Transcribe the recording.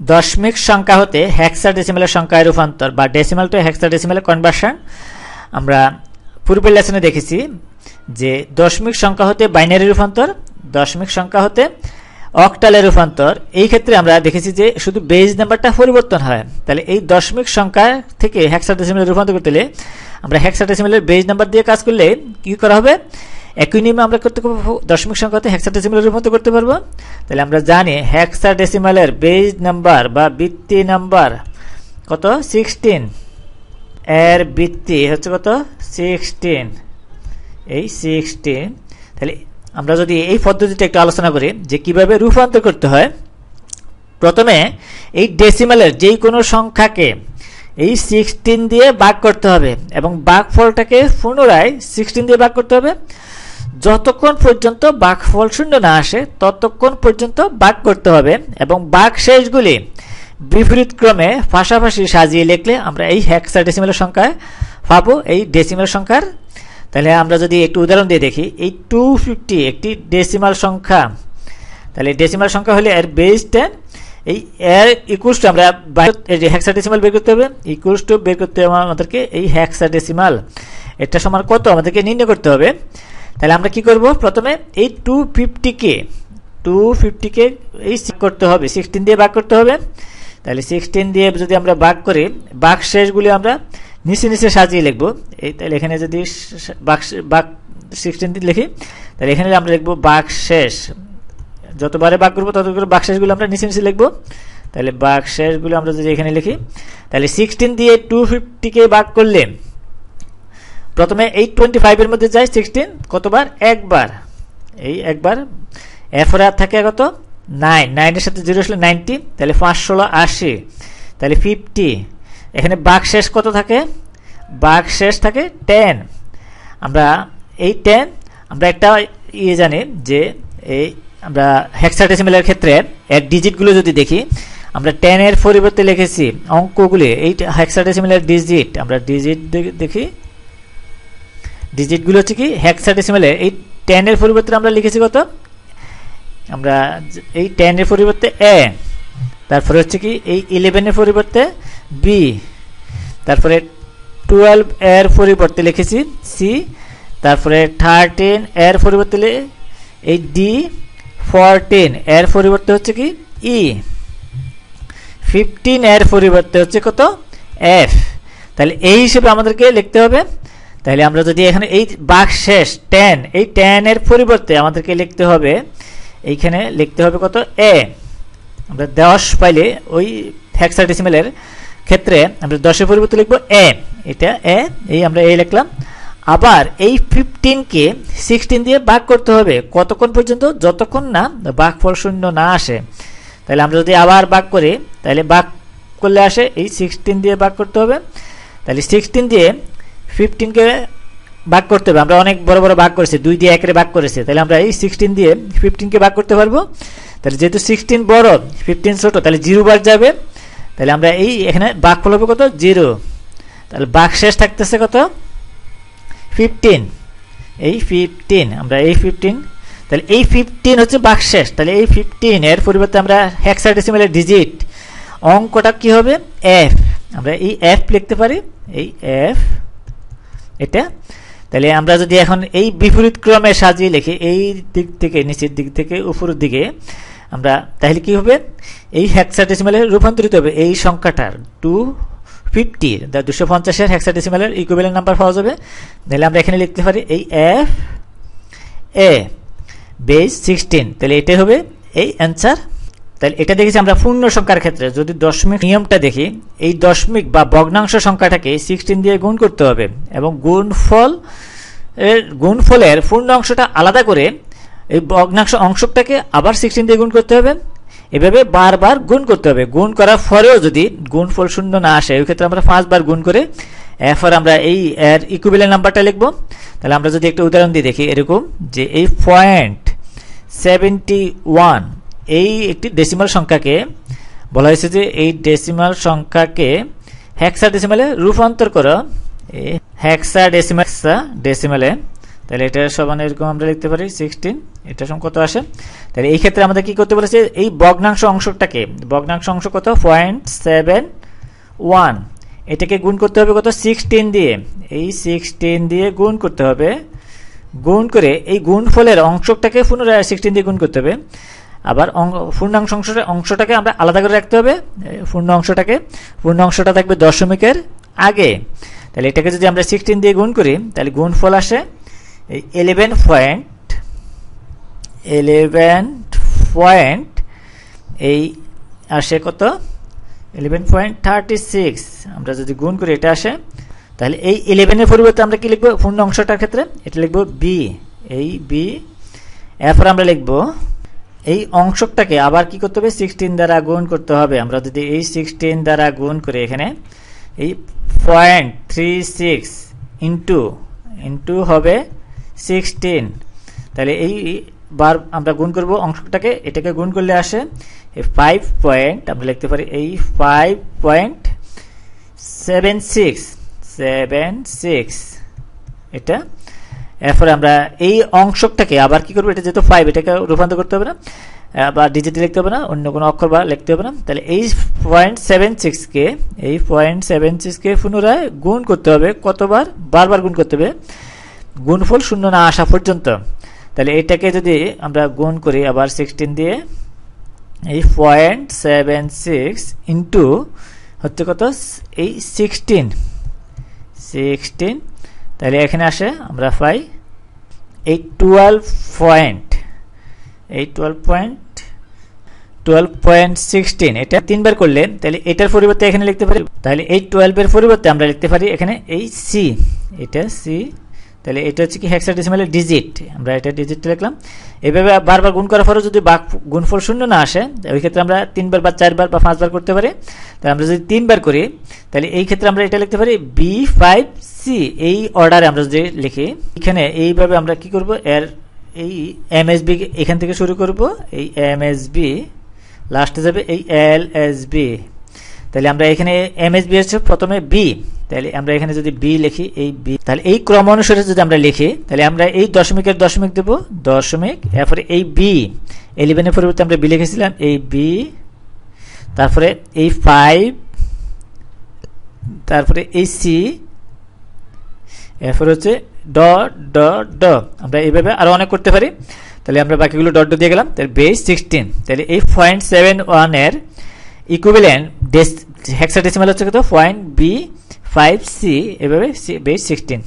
দশমিক সংখ্যা হতে হেক্সা ডেসিমেলের সংখ্যায় রূপান্তর বা ডেসিমাল টু হেক্সা ডেসিমেলের কনভার্সন আমরা পূর্বের লেসনে দেখেছি যে দশমিক সংখ্যা হতে বাইনারি রূপান্তর, দশমিক সংখ্যা হতে অক্টালের রূপান্তর। এই ক্ষেত্রে আমরা দেখেছি যে শুধু বেজ নাম্বারটা পরিবর্তন হয়। তাহলে এই দশমিক সংখ্যা থেকে হেক্সাডেসিমেলে রূপান্তর করতে হলে আমরা হেক্সাডেসিমেলের বেজ নাম্বার দিয়ে কাজ করলে কি করা হবে? একই নিয়মে আমরা করতে পারব দশমিক সংখ্যাতে হেক্সাডেসিমেলের রূপান্তর করতে পারব। তাহলে আমরা জানি হেক্সাডেসিমেলের বেজ নাম্বার বা বৃত্তি নাম্বার কত? সিক্সটিন এর বৃত্তি হচ্ছে কত? সিক্সটিন এই সিক্সটিন তাহলে আমরা যদি এই পদ্ধতিটা একটু আলোচনা করি যে কীভাবে রূপান্তর করতে হয়, প্রথমে এই ডেসিমালের যেই কোনো সংখ্যাকে এই সিক্সটিন দিয়ে ভাগ করতে হবে এবং ফলটাকে পুনরায় সিক্সটিন দিয়ে ভাগ করতে হবে। যতক্ষণ পর্যন্ত ফল শূন্য না আসে, ততক্ষণ পর্যন্ত ভাগ করতে হবে এবং বাঘ শেষগুলি বিপরীত ক্রমে পাশাপাশি সাজিয়ে লিখলে আমরা এই হ্যাক্সা ডেসিমেলের সংখ্যায় পাবো, এই ডেসিমেল সংখ্যার। তাহলে আমরা যদি একটু উদাহরণ দিয়ে দেখি, এই টু ফিফটি একটি ডেসিমাল সংখ্যা। তাহলে ডেসিমাল সংখ্যা হলে এর বেস টেন এই এর ইকুয়ালস টু আমরা হ্যাক্সা ডেসিমাল বের করতে হবে ইকুয়ালস টু বের করতে হবে আমাদেরকে এই হ্যাক্সা ডেসিমাল এটা সমান কত? আমাদেরকে নির্ণয় করতে হবে। তাহলে আমরা কি করব? প্রথমে এই টু ফিফটিকে টু ফিফটিকে এই করতে হবে। সিক্সটিন দিয়ে ভাগ করতে হবে। তাহলে সিক্সটিন দিয়ে যদি আমরা ভাগ করি বাঘ শেষগুলি আমরা নিচে নিচে সাজিয়ে লিখব। এই তাহলে এখানে যদি বাঘ বাঘ সিক্সটিন দিয়ে লিখি, তাহলে এখানে আমরা লিখব বাঘ শেষ। যতবারে বাঘ করব তত করে বাঘ শেষগুলো আমরা নিচে নিচে লিখব। তাহলে বাঘ শেষগুলো আমরা যদি এখানে লিখি, তাহলে সিক্সটিন দিয়ে টু ফিফটিকে বাঘ করলে প্রথমে এইট টোয়েন্টি ফাইভের মধ্যে যায় সিক্সটিন কতবার? একবার। এই একবার। এরপরে আর থাকে কত? নাইন নাইনের সাথে জিরো আসলে নাইনটি তাহলে পাঁচ ষোলো আশি। তাহলে ফিফটি এখানে বাঘ শেষ কত থাকে? বাঘ শেষ থাকে টেন আমরা এই টেন আমরা একটা ইয়ে জানি যে এই আমরা হেক্সাডেসিমেলের ক্ষেত্রে এর ডিজিটগুলো যদি দেখি, আমরা টেনের পরিবর্তে লিখেছি অঙ্কগুলি, এই হেক্সাডেসিমেলের ডিজিট আমরা ডিজিট দেখি ডিজিটগুলো হচ্ছে কি হেক্সাডেসিমেলে এই টেনের পরিবর্তে আমরা লিখেছি কত আমরা এই টেনের পরিবর্তে এ তারপরে হচ্ছে কি এই ইলেভেনের পরিবর্তে বি তারপরে টুয়েলভ এর পরিবর্তে লিখেছি সি তারপরে থার্টিন এর পরিবর্তে এই ডি ফোরটিন এর পরিবর্তে হচ্ছে কি ই e। ফিফটিন এর পরিবর্তে হচ্ছে কত এফ তাহলে এই হিসেবে আমাদেরকে লিখতে হবে তাহলে আমরা যদি এখানে এই বাঘ শেষ টেন এই টেনের পরিবর্তে আমাদেরকে লিখতে হবে, এইখানে লিখতে হবে কত? এ আমরা দশ পাইলে ওই হেক্সাডেসিমেলের ক্ষেত্রে আমরা দশের পরিবর্তে লিখব এ এটা এ এই আমরা এ লিখলাম। আবার এই ফিফটিনকে সিক্সটিন দিয়ে ভাগ করতে হবে। কতক্ষণ পর্যন্ত? যতক্ষণ না ফল শূন্য না আসে। তাহলে আমরা যদি আবার ভাগ করি, তাহলে ভাগ করলে আসে এই সিক্সটিন দিয়ে ভাগ করতে হবে। তাহলে সিক্সটিন দিয়ে ফিফটিনকে ভাগ করতে হবে। আমরা অনেক বড় বড় ভাগ করেছি, দুই দিয়ে একের ভাগ করেছি। তাহলে আমরা এই সিক্সটিন দিয়ে ফিফটিনকে ভাগ করতে পারব। তাহলে যেহেতু সিক্সটিন বড় ফিফটিন ছোট, তাহলে জিরো বার যাবে। তাহলে আমরা এই এখানে বাঘ ফল হবে কত? জিরো তাহলে বাঘ শেষ থাকতেছে কত? ফিফটিন এই ফিফটিন আমরা এই ফিফটিন তাহলে এই ফিফটিন হচ্ছে বাঘ শেষ। তাহলে এই ফিফটিন এর পরিবর্তে আমরা হেক্সাডেসিমেলের ডিজিট অঙ্কটা কি হবে? এফ আমরা এই এফ লিখতে পারি। এই এফ এটা? তাহলে আমরা যদি এখন এই বিপরীত ক্রমে সাজিয়ে লিখি, এই দিক থেকে, নিচের দিক থেকে, উপরের দিকে, আমরা তাহলে কি হবে? এই হেক্সাডেসিমালে রূপান্তরিত হবে এই সংখ্যাটার টু ফিফটি দুশো পঞ্চাশের হেক্সাডেসিমালের ইকুইভ্যালেন্ট নাম্বার পাওয়া যাবে। তাহলে আমরা এখানে লিখতে পারি এই এফ এ বেস সিক্সটিন তাহলে এটাই হবে এই অ্যান্সার তাহলে এটা দেখেছি আমরা পূর্ণ সংখ্যার ক্ষেত্রে। যদি দশমিক নিয়মটা দেখি, এই দশমিক বা ভগ্নাংশ সংখ্যাটাকে সিক্সটিন দিয়ে গুণ করতে হবে এবং গুণফল এর গুণফলের পূর্ণ অংশটা আলাদা করে এই ভগ্নাংশ অংশটাকে আবার সিক্সটিন দিয়ে গুণ করতে হবে। এভাবে বারবার গুণ করতে হবে। গুণ করার পরেও যদি গুণফল শূন্য না আসে, ওই ক্ষেত্রে আমরা পাঁচবার গুণ করে, এরপর আমরা এই এর ইকুইভ্যালেন্ট নাম্বারটা লিখব। তাহলে আমরা যদি একটা উদাহরণ দিয়ে দেখি এরকম যে এই পয়েন্ট সেভেন্টি ওয়ান এই একটি ডেসিমাল সংখ্যাকে বলা হয়েছে যে এই ডেসিমাল সংখ্যাকে হ্যাক্সা ডেসিমালে রূপান্তর করো। হ্যাক্সা ডেসিমাল ডেসিমালে তাহলে এটা সমান এরকম আমরা লিখতে পারি সিক্সটিন এটা সমান কত আসে? তাহলে এই ক্ষেত্রে আমাদের কি করতে বলেছে? এই ভগ্নাংশ অংশটাকে, ভগ্নাংশ অংশ কত? পয়েন্ট সেভেন ওয়ান এটাকে গুণ করতে হবে কত? সিক্সটিন দিয়ে। এই সিক্সটিন দিয়ে গুণ করতে হবে। গুণ করে এই গুণ ফলের অংশটাকে পুনরায় সিক্সটিন দিয়ে গুণ করতে হবে। আবার পূর্ণাংশ অংশটা, অংশটাকে আমরা আলাদা করে রাখতে হবে। পূর্ণ অংশটাকে, পূর্ণ অংশটা থাকবে দশমিকের আগে। তাহলে এটাকে যদি আমরা সিক্সটিন দিয়ে গুণ করি, তাহলে গুণফল আসে এই ইলেভেন পয়েন্ট এলেভেন পয়েন্ট এই আসে কত? ইলেভেন পয়েন্ট থার্টি সিক্স আমরা যদি গুণ করি, এটা আসে। তাহলে এই ইলেভেনের পরিবর্তে আমরা কি লিখব? পূর্ণ অংশটার ক্ষেত্রে, এটা লিখব বি এই বি এরপর আমরা লিখব এই অংশটাকে আবার কি করতে হবে? সিক্সটিন দ্বারা গুণ করতে হবে। আমরা যদি এই সিক্সটিন দ্বারা গুণ করি এখানে, এই point three six into into হবে সিক্সটিন তাহলে এই বার আমরা গুণ করব অংশটাকে, এটাকে গুণ করলে আসে এই ফাইভ পয়েন্ট আমরা লিখতে পারি এই five point seven six seven six এটা এরপরে আমরা এই অংশটাকে আবার কি করব? এটা যেহেতু ফাইভ এটাকে রূপান্তর করতে হবে না। বা ডিজিটে লিখতে হবে না, অন্য কোনো অক্ষর বা লিখতে হবে না। তাহলে এই পয়েন্ট সেভেন সিক্সকে এই পয়েন্ট সেভেন সিক্সকে পুনরায় গুণ করতে হবে কতবার? বারবার গুণ করতে হবে। গুণফল শূন্য না আসা পর্যন্ত। তাহলে এটাকে যদি আমরা গুণ করি আবার সিক্সটিন দিয়ে, এই পয়েন্ট সেভেন সিক্স ইন্টু হচ্ছে কত? এই সিক্সটিন সিক্সটিন তাহলে এখানে আসে আমরা পাই এই টুয়েলভ পয়েন্ট এই twelve point twelve point sixteen এটা তিনবার করলে তাহলে এটার পরিবর্তে এখানে লিখতে পারি? তাহলে এই টুয়েলভের পরিবর্তে আমরা লিখতে পারি এখানে এই সি এটা সি তাহলে এটা হচ্ছে কি হেক্সাডেসিমালের ডিজিট আমরা এটা ডিজিট লিখলাম। এভাবে বারবার গুণ করার পরেও যদি বাক গুণফল শূন্য না আসে, ওই ক্ষেত্রে আমরা তিনবার বা চারবার বা পাঁচবার করতে পারি। তাহলে আমরা যদি তিনবার করি, তাহলে এই ক্ষেত্রে আমরা এটা লিখতে পারি বি ফাইভ সি এই অর্ডারে আমরা যদি লিখি, এখানে এইভাবে আমরা কি করব? এর এই এম এস বি এখান থেকে শুরু করব। এই এম এস বি লাস্টে যাবে এই এল এস বি তাহলে আমরা এখানে এম এস বি হচ্ছে প্রথমে বি তাহলে আমরা এখানে যদি বি লিখি, এই বি তাহলে এই ক্রম অনুসারে যদি আমরা লিখি, তাহলে আমরা এই দশমিকের দশমিক দেব, দশমিক, এরপরে এই বি ইলেভেনের পরিবর্তে আমরা বি লিখেছিলাম, এই বি তারপরে এই ফাইভ তারপরে এই সি এরপরে হচ্ছে ড ড ড, আমরা এইভাবে আরও অনেক করতে পারি। তাহলে আমরা বাকিগুলো ডট দিয়ে গেলাম, তাহলে বেস সিক্সটিন তাহলে এই পয়েন্ট সেভেন ওয়ানের ইকুইভ্যালেন্ট হেক্সাডেসিমাল হচ্ছে কত? পয়েন্ট বি ফাইভ সি এভাবে বেস সিক্সটিন